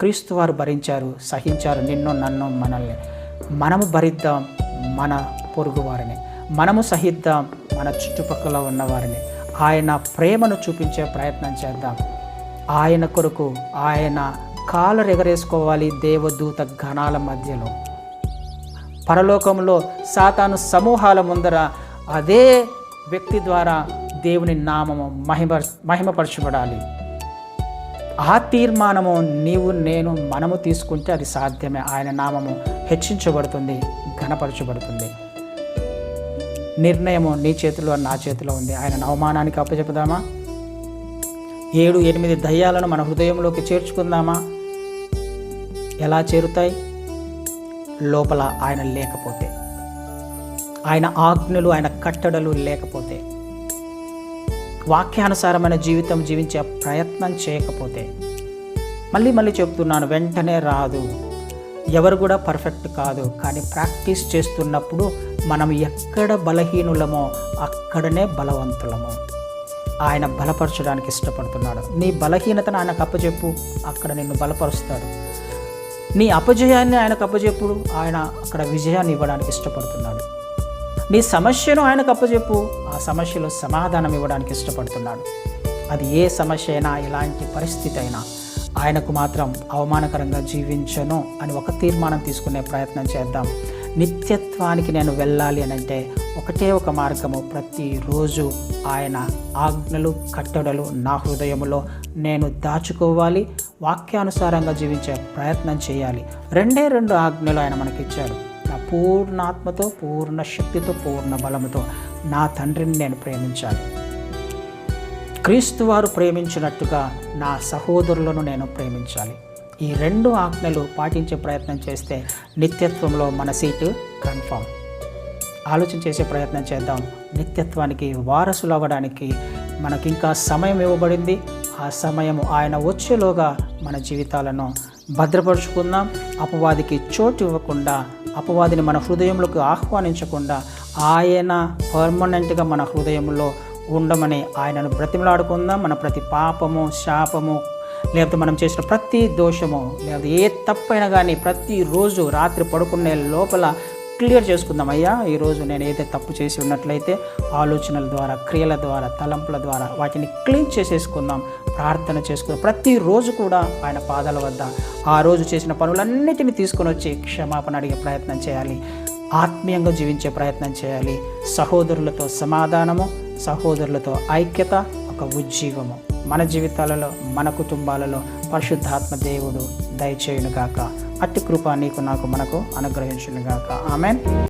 క్రీస్తు వారు భరించారు సహించారు నిన్ను నన్ను మనల్ని. మనము భరిద్దాం మన పొరుగు వారిని. మనము సహిద్దాం మన చుట్టుపక్కల ఉన్నవారిని ఆయన ప్రేమను చూపించే ప్రయత్నం చేద్దాం. ఆయన కొరకు ఆయన కాలు ఎగరేసుకోవాలి దేవదూత గణాల మధ్యలో. పరలోకంలో సాతాను సమూహాల ముందర అదే వ్యక్తి ద్వారా దేవుని నామము మహిమ మహిమపరచబడాలి. ఆ తీర్మానము నీవు నేను మనము తీసుకుంటే అది సాధ్యమే. ఆయన నామము హెచ్చించబడుతుంది ఘనపరచబడుతుంది. నిర్ణయము నీ చేతిలో నా చేతిలో ఉంది. ఆయన అవమానానికి అప్పచెప్పుదామా? ఏడు ఎనిమిది దయ్యాలను మన హృదయంలోకి చేర్చుకుందామా? ఎలా చేరుతాయి? లోపల ఆయన లేకపోతే. ఆయన ఆజ్ఞలు ఆయన కట్టడలు లేకపోతే. వాక్యానుసారమైన జీవితం జీవించే ప్రయత్నం చేయకపోతే మళ్ళీ మళ్ళీ చెప్తున్నాను వెంటనే రాదు. ఎవరు కూడా పర్ఫెక్ట్ కాదు. కానీ ప్రాక్టీస్ చేస్తున్నప్పుడు మనం ఎక్కడ బలహీనులమో అక్కడనే బలవంతులము. ఆయన బలపరచడానికి ఇష్టపడుతున్నాడు. నీ బలహీనతను ఆయనకు అప్పచెప్పు అక్కడ నిన్ను బలపరుస్తాడు. నీ అపజయాన్ని ఆయనకు అప్పచెప్పుడు ఆయన అక్కడ విజయాన్ని ఇవ్వడానికి ఇష్టపడుతున్నాడు. నీ సమస్యను ఆయనకు అప్పచెప్పు ఆ సమస్యలో సమాధానం ఇవ్వడానికి ఇష్టపడుతున్నాడు. అది ఏ సమస్య అయినా ఎలాంటి పరిస్థితి అయినా ఆయనకు మాత్రం అవమానకరంగా జీవించను అని ఒక తీర్మానం తీసుకునే ప్రయత్నం చేద్దాం. నిత్యత్వానికి నేను వెళ్ళాలి అని అంటే ఒకటే ఒక మార్గము. ప్రతిరోజు ఆయన ఆజ్ఞలు కట్టడలు నా హృదయములో నేను దాచుకోవాలి. వాక్యానుసారంగా జీవించే ప్రయత్నం చేయాలి. రెండే రెండు ఆజ్ఞలు ఆయన మనకిచ్చాడు. పూర్ణాత్మతో పూర్ణ శక్తితో పూర్ణ బలముతో నా తండ్రిని నేను ప్రేమించాలి. క్రీస్తు వారు ప్రేమించినట్టుగా నా సహోదరులను నేను ప్రేమించాలి. ఈ రెండు ఆజ్ఞలు పాటించే ప్రయత్నం చేస్తే నిత్యత్వంలో మన సీటు కన్ఫామ్. ఆలోచన చేసే ప్రయత్నం చేద్దాం. నిత్యత్వానికి వారసులు అవ్వడానికి మనకి ఇంకా సమయం ఇవ్వబడింది. ఆ సమయం ఆయన వచ్చేలోగా మన జీవితాలను భద్రపరుచుకుందాం. అపవాదికి చోటు ఇవ్వకుండా అపవాదిని మన హృదయంలోకి ఆహ్వానించకుండా ఆయన పర్మనెంట్గా మన హృదయంలో ఉండమని ఆయనను బ్రతిమలాడుకుందాం. మన ప్రతి పాపము శాపము లేకపోతే మనం చేసిన ప్రతి దోషము లేకపోతే ఏ తప్పైనా కానీ ప్రతిరోజు రాత్రి పడుకునే లోపల క్లియర్ చేసుకుందాం. అయ్యా ఈరోజు నేను ఏదైతే తప్పు చేసి ఉన్నట్లయితే ఆలోచనల ద్వారా క్రియల ద్వారా తలంపుల ద్వారా వాటిని క్లీన్ చేసేసుకుందాం. ప్రార్థన చేసుకుందాం ప్రతిరోజు కూడా ఆయన పాదాల వద్ద ఆ రోజు చేసిన పనులన్నిటిని తీసుకొని వచ్చి క్షమాపణ అడిగే ప్రయత్నం చేయాలి. ఆత్మీయంగా జీవించే ప్రయత్నం చేయాలి. సహోదరులతో సమాధానము సహోదరులతో ఐక్యత ఒక ఉజ్జీవము. మన జీవితాలలో మన కుటుంబాలలో పరిశుద్ధాత్మ దేవుడు దయచేయునుగాక. అట్టి కృప నీకు నాకు మనకు అనుగ్రహించునుగాక. ఆమెన్.